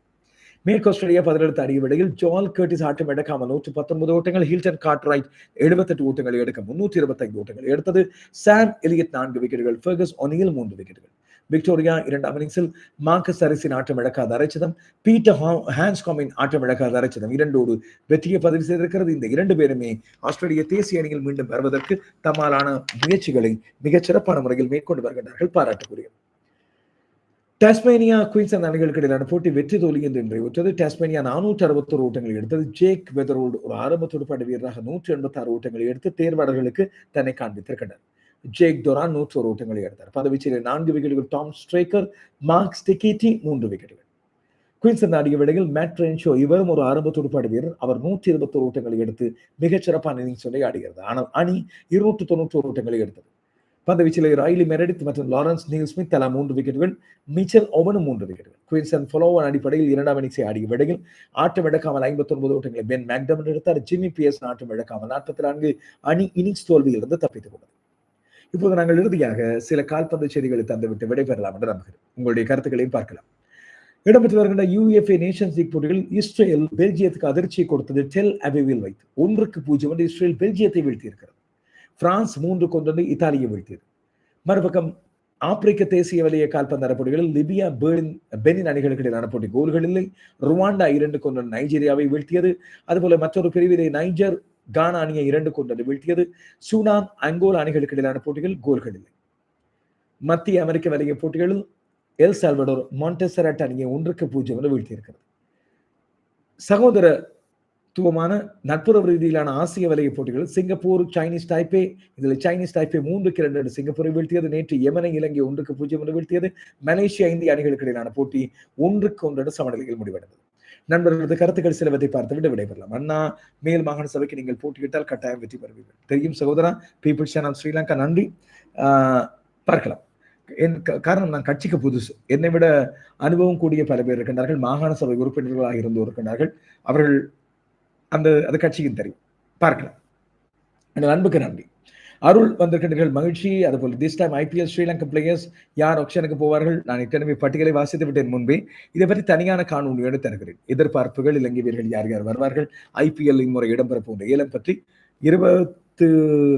மேற்கு ஆஸ்திரேலியா பதினெடுத்த அடிய விடையில் ஜால் கர்டிஸ் ஆட்டம் எடுக்காமல் நூற்று பத்தொன்பது ஓட்டங்கள் ஹில்டன் கார்ட்ரைட் எழுபத்தெட்டு ஓட்டங்களை எடுக்க முன்னூற்றி இருபத்தைந்து ஓட்டங்கள் எடுத்தது. சாம் எலியட் நான்கு விக்கெட்டுகள் ஃபெர்கஸ் ஒனியில் மூன்று விக்கெட்டுகள். விக்டோரியா இரண்டாம் இன்னிங்ஸில் மார்க்கஸ் அரிசின் ஆட்டம் இழக்காத அரைச்சதம் பீட்டர் ஹான்ஸ்காமின் ஆட்டம் இழக்காத அரைச்சதம் இரண்டோடு வெற்றியை பதிவு செய்திருக்கிறது. இந்த இரண்டு பேருமே ஆஸ்திரேலிய தேசிய அணியில் மீண்டும் வருவதற்கு தம்மாலான முயற்சிகளை மிகச் சிறப்பான முறையில் மேற்கொண்டு வருகின்றார்கள். பாராட்டுக்குரியது டாஸ்மேனியா குயின்ஸ்லாந்து அணிகளுக்கு இடையிலான போட்டி வெற்றி தோல்வியது என்று நிறைவுற்றது டாஸ்மேனியா நானூற்றி அறுபத்தோரு ஓட்டங்களை எடுத்தது ஜேக் வெதரோடு ஒரு ஆரம்ப துடுப்பாட்ட வீரராக நூற்றி எண்பத்தி ஆறு ஓட்டங்களை எடுத்து தேர்வாளர்களுக்கு தன்னை காண்பித்திருக்கின்றனர். ஜேக் டொரான் நூற்றி ஒரு ஓட்டங்களை எடுத்தார். பதவிச்சியில் நான்கு விக்கெட்டுகள் டாம் ஸ்ட்ரேக்கர் மார்க் ஸ்டிகிட்டி மூன்று விக்கெட்டுகள். குயின்ஸ்லாந்து ஆடிய விடையில் மேட் ரென்ஷோ இவரும் ஒரு ஆரம்ப துடுப்பாடு வீரர். அவர் நூற்றி இருபத்தோரு ஓட்டங்களை எடுத்து மிகச் சிறப்பான இன்னிங்ஸ் ஒன்றை ஆடுகிறது ஆனால் அணி இருநூற்று தொண்ணூற்றி ஓட்டங்களை எடுத்தது. பந்தவீச்சில் ராய்லி மெரடித் மற்றும் லாரன்ஸ் நீல் ஸ்மித் தலா மூன்று விக்கெட்டுகள் மிச்சல் ஓவனும் மூன்று விக்கெட்டுகள். சன் ஃபாலோவன் அடிப்படையில் இரண்டாம் இன்னிங்ஸை ஆடிய விடையில் ஆட்டம் இழக்காமல் ஐம்பத்தி ஒன்பது ஓட்டங்களை பென் மேக்டமன் எடுத்தார். ஜிம்மி பிஎஸ் ஆட்டம் இழக்காமல் நாற்பத்தி நான்கு அணி இன்னிங்ஸ் தோல்வியிலிருந்து தப்பித்துக் கொண்டது. இப்போது நாங்கள் இறுதியாக சில கால்பந்து செய்திகளை தந்துவிட்டு விடைபெறலாம் என்று நம்புகிறேன். உங்களுடைய கருத்துக்களையும் பார்க்கலாம். இடம்பெற்று வருகின்ற யூஎஃப்ஏ நேஷன்ஸ் லீக் போட்டிகளில் இஸ்ரேல் பெல்ஜியத்துக்கு அதிர்ச்சியை கொடுத்தது டெல் அபிவில் வைத்து ஒன்றுக்கு பூஜ்ஜியம் என்று இஸ்ரேல் பெல்ஜியத்தை வீழ்த்தியிருக்கிறது. பிரான்ஸ் மூன்று கொண்டு இத்தாலியை வீழ்த்தியது. மறுபக்கம் ஆப்பிரிக்க தேசிய வலைய கால்பந்தார போட்டிகளில் லிபியா பேர்லின் பெனின் அணிகளுக்கு இடையிலான போட்டி கோல்கள் இல்லை. ருவாண்டா இரண்டு கொண்டு நைஜீரியாவை வீழ்த்தியது. அதுபோல மற்றொரு பிரிவிலே நைஜர் கானா அணியை இரண்டு கொண்டு வீழ்த்தியது. சூடான் அங்கோல் அணிகளுக்கு இடையிலான போட்டிகள் கோல்கள் இல்லை. மத்திய அமெரிக்க வலைய போட்டிகளில் எல் சால்வடோர் மாண்டெசரட் அணியை ஒன்றுக்கு பூஜ்ஜியம் வீழ்த்தியிருக்கிறது. சகோதர துவமான நட்புறவு ரீதியிலான ஆசிய வலைய போட்டிகள் சிங்கப்பூர் சைனீஸ் டைப்பே இதில் சைனீஸ் டைப்பே மூன்றுக்கு இரண்டு சிங்கப்பூரை வீழ்த்தியது நேற்று யமனை இலங்கை ஒன்றுக்கு பூஜ்ஜியம் என்று வீழ்த்தியது மலேசியா இந்திய அணிகளுக்கு இடையிலான போட்டி ஒன்றுக்கு ஒன்று சமநிலையில் முடிவடைந்தது. நண்பர்களது கருத்துக்கள் சிலவற்றை பார்த்துவிட்டு விடைபெறலாம். அண்ணா மேல் மாகாண சபைக்கு நீங்கள் போட்டியிட்டால் கட்டாயம் வெற்றி பெறுவீர்கள். தெரியும் சகோதரா பீப்புள் சேனல் ஸ்ரீலங்கா நன்றி. பார்க்கலாம். என் காரணம் நான் கட்சிக்கு புதுசு. என்னை விட அனுபவம் கூடிய பல பேர் இருக்கின்றார்கள். மாகாண சபை உறுப்பினர்களாக இருந்து இருக்கின்றார்கள். அவர்கள் அந்த அது கட்சிக்கும் தெரியும். பார்க்கலாம். எனது அன்புக்கு நன்றி. அருள் வந்திருக்கின்றீர்கள் மகிழ்ச்சி. அதுபோல் this time IPL Sri Lanka players யார் ஆப்ஷனுக்கு போவார்கள்? நான் ஏற்கனவே பட்டியலை வாசித்து விட்டேன் முன்பே. இதை பற்றி தனியான காணொலியோடு தருகிறேன் எதிர்பார்ப்புகள் இலங்கை வீரர்கள் யார் யார் வருவார்கள்? ஐபிஎல் இம்முறை இடம்பெற போன்ற ஏலம் பற்றி இருபத்து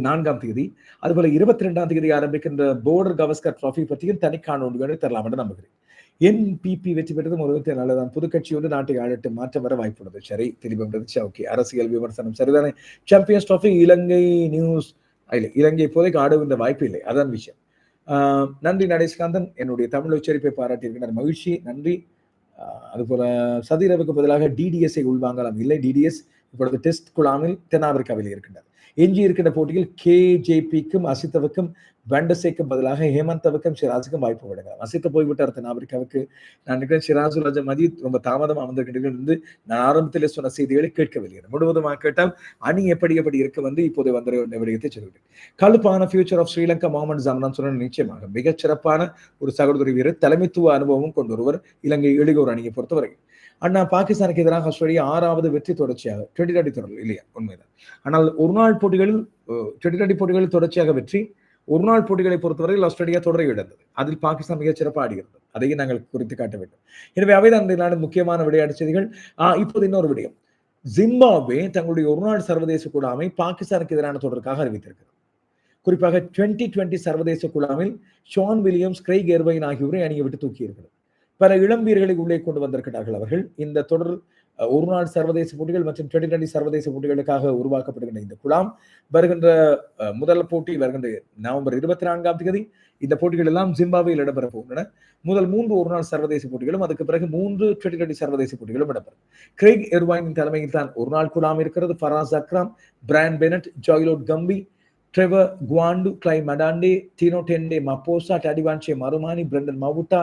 நான்காம் தேதி அதுபோல இருபத்தி ரெண்டாம் தேதி ஆரம்பிக்கின்ற போர்டர் கவஸ்கர் ட்ராஃபி பற்றியும் தனி காணொலியோடு தரலாம் என்று நம்புகிறேன். என்பிபி வெற்றி பெற்றதும் ஒரு விதத்தில் நல்லதான் புதுக்கட்சி வந்து நாட்டை ஆழட்டு மாற்றம் வர வாய்ப்புள்ளது சரி தெளிவு ஓகே அரசியல் விமர்சனம் சரிதானே? சாம்பியன்ஸ் ட்ராஃபி இலங்கை நியூஸ் இல்லை இலங்கை இப்போதைக்கு ஆடுகின்ற வாய்ப்பு இல்லை. அதான் விஷயம். நன்றி நடேஷ்காந்தன். என்னுடைய தமிழ் உச்சரிப்பை பாராட்டியிருக்கிறார். மகிழ்ச்சி நன்றி. அதுபோல சதிரவுக்கு பதிலாக டிடிஎஸ்ஐ உள்வாங்கலாம். இல்லை டிடிஎஸ் இப்பொழுது டெஸ்ட் குழாமில் தென்னாப்பிரிக்காவில் இருக்கின்றார் எஞ்சி இருக்கிற போட்டியில் கேஜேபிக்கும் அசித்தவுக்கும் வெண்டசேக்கும் பதிலாக ஹேமந்தவுக்கும் சிராஜுக்கும் வாய்ப்பு விடுங்க அசித்த போய்விட்டார் தென்னாப்பிரிக்காவுக்கு நான் நினைக்கிறேன் சிராஜுல் ராஜா மதித் ரொம்ப தாமதம் அமர்ந்திருக்கின்றீர்கள் வந்து நான் ஆரம்பத்திலே சொன்ன செய்திகளை கேட்கவில்லை. முழுவதுமாக கேட்டால் அணி எப்படி எப்படி இருக்க வந்து இப்போது வந்த விடயத்தை சொல்லிவிட்டேன். கழுப்பான ஃபியூச்சர் ஆஃப் ஸ்ரீலங்கா முகமது ஜம்னான் சொன்ன நிச்சயமாக மிகச் சிறப்பான ஒரு சகோதரி வீரர் தலைமைத்துவ அனுபவம் கொண்டு ஒருவர் இலங்கை எழுகோர் அணியை பொறுத்தவரை அண்ணா பாகிஸ்தானுக்கு எதிராக ஆஸ்திரேலியா ஆறாவது வெற்றி தொடர்ச்சியாக டுவெண்டி டுவெண்டி தொடர் இல்லையா? உண்மைதான். ஆனால் ஒரு நாள் போட்டிகளில் டுவெண்டி டுவெண்டி போட்டிகளில் தொடர்ச்சியாக வெற்றி ஒரு நாள் போட்டிகளை பொறுத்தவரையில் ஆஸ்திரேலியா தொடரை இழந்தது. அதில் பாகிஸ்தான் மிகச் சிறப்பாக ஆடுகிறது. அதையும் நாங்கள் குறித்து காட்ட வேண்டும். எனவே அவைதான் இந்த முக்கியமான விளையாட்டு செய்திகள். இப்போது இன்னொரு விடயம். ஜிம்பாப்வே தங்களுடைய ஒரு நாள் சர்வதேச குழாமை பாகிஸ்தானுக்கு எதிரான தொடருக்காக அறிவித்திருக்கிறது. குறிப்பாக டுவெண்டி டுவெண்டி சர்வதேச குழாமில் ஷான் வில்லியம்ஸ் கிரைக் எர்வைன் ஆகியோரை அணியை விட்டு தூக்கியிருக்கிறது. பல இளம் வீரர்களை உள்ளே கொண்டு வந்திருக்கிறார்கள் அவர்கள். இந்த தொடர் ஒரு நாள் சர்வதேச போட்டிகள் மற்றும் டுவெண்டி டுவெண்டி சர்வதேச போட்டிகளுக்காக உருவாக்கப்படுகின்ற இந்த குழாம். வருகின்ற முதல் போட்டி வருகின்ற நவம்பர் இருபத்தி நான்காம் தேதி இந்த போட்டிகள் எல்லாம் ஜிம்பாவில் இடம்பெற போகின்றன முதல் மூன்று ஒரு நாள் சர்வதேச போட்டிகளும் அதுக்கு பிறகு மூன்று டுவெண்டி டுவெண்டி சர்வதேச போட்டிகளும் இடம்பெறும். கிரேக் எர்வாயின் தலைமையில் தான் ஒரு நாள் குழாம் இருக்கிறது. Faraz Akram Brian Bennett Joylord கம்பி Trevor Gwandu Clive Madande Tinotenda Maposa Tadiwanashe Marumani Brendon Mavuta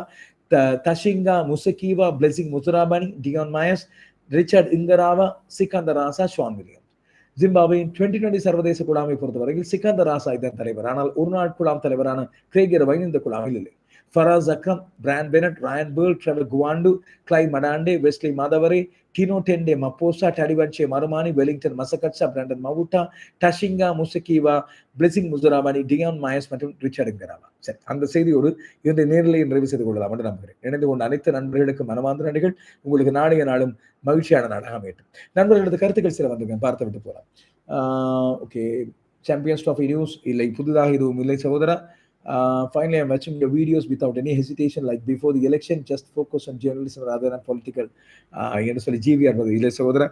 Tashinga Musekiwa Blessing Muzarabani Dion Myers Richard Ngarava Sikandar Raza Sean William ஜிம்பாப்வேயின் twenty twenty சர்வதேச குழாமை பொறுத்தவரையில் சிக்கந்த ராசா இதன் தலைவர் ஆனால் ஒரு நாள் குழாம் தலைவரான கிரேகர் வைன் இந்த குழாமில் இல்லை Faraz Akram Brian Bennett Ryan Burl Trevor Gwandu Clive Madande Wesley Madhevere Tinotenda Maposa Tadiwanashe Marumani Wellington Masakadza Brandon Mavuta Tashinga Musekiwa Blessing Muzarabani Dion Myers மற்றும் ரிச்சர்ட் இங்கராவா சரி அந்த செய்தியோடு இந்த நேரலையை நிறைவு செய்து கொள்ளலாம் என்று நம்புகிறேன். இணைந்து கொண்ட அனைத்து நண்பர்களுக்கு மனமார்ந்த நடிகள் உங்களுக்கு நாளைய நாளும் மகிழ்ச்சியான நாளாக அமையட்டும். நண்பர்களது கருத்துக்கள் சில வந்துங்க பார்த்து விட்டு போகலாம். ஓகே சாம்பியன்ஸ் ட்ராஃபி நியூஸ் இல்லை புதிதாக எதுவும் இல்லை சகோதரா. Uh, finally, I'm watching your videos without any hesitation. Like before the election, just focus on journalism rather than political. என்று சொல்லி ஜிவிஆர் பதில் இல்லை சகோதர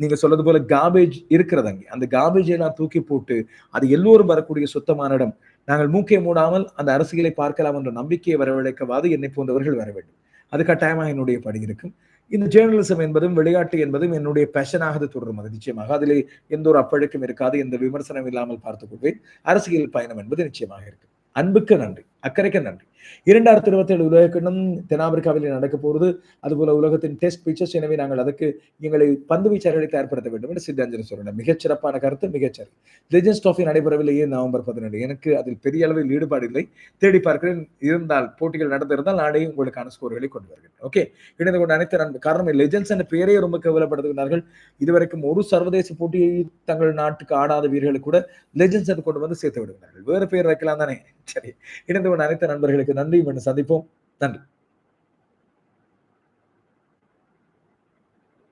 நீங்க சொல்றது போல காபேஜ் இருக்கிறது அந்த காபேஜை எல்லாம் தூக்கி போட்டு அது எல்லோரும் வரக்கூடிய சுத்தமான இடம். நாங்கள் மூக்கை மூடாமல் அந்த அரசியலை பார்க்கலாம் என்ற நம்பிக்கையை வரவழைக்கவாது என்னை போன்றவர்கள் வர வேண்டும். அது கட்டாயமாக என்னுடைய படி இருக்கும். இந்த ஜேர்னலிசம் என்பதும் விளையாட்டு என்பதும் என்னுடைய பேஷனாக தொடரும். அது நிச்சயமாக அதிலே எந்த ஒரு அப்பழக்கம் இருக்காது எந்த விமர்சனம் இல்லாமல் பார்த்துக் கொள்வேன். அரசியல் பயணம் என்பது நிச்சயமாக இருக்கும். அன்புக்கு நன்றி. அக்கறைக்கு நன்றி. இரண்டாயிரத்தி இருபத்தி ஏழு உலகக்கிண்ணம் தென்னாப்பிரிக்காவில் நடக்க போகிறது. அதுபோல உலகத்தின் டெஸ்ட் பிச்சர்ஸ் எனவே நாங்கள் அதுக்கு எங்களை பந்து வீச்சாளர்களை தயார்படுத்த வேண்டும் என்று சித்தாஞ்சலி சொல்றேன் மிகச்சிறப்பான கருத்து மிகச்சரி லெஜன்ஸ் ட்ராஃபி நடைபெறவில்லையே நவம்பர் பதினேழு எனக்கு அதில் பெரிய அளவில் ஈடுபாடு இல்லை. தேடி பார்க்கிறேன். இருந்தால் போட்டிகள் நடந்திருந்தால் நானே உங்களுக்கான ஸ்கோர்களை கொண்டு வருகிறேன் ஓகே இணைந்து கொண்ட அனைத்து நண்பர் காரணம் லெஜன்ஸ் என்ற பெயரே ரொம்ப கவலைப்படுத்துகிறார்கள். இதுவரைக்கும் ஒரு சர்வதேச போட்டியை தங்கள் நாட்டுக்கு ஆடாத வீரர்களை கூட லெஜன்ஸ் என்று கொண்டு வந்து சேர்த்து விடுகிறார்கள். வேறு பேர் வைக்கலாம் தானே? சரி. இணைந்து கொண்ட அனைத்து நண்பர்களுக்கு நன்றி மீண்டும் சந்திப்போம். நன்றி.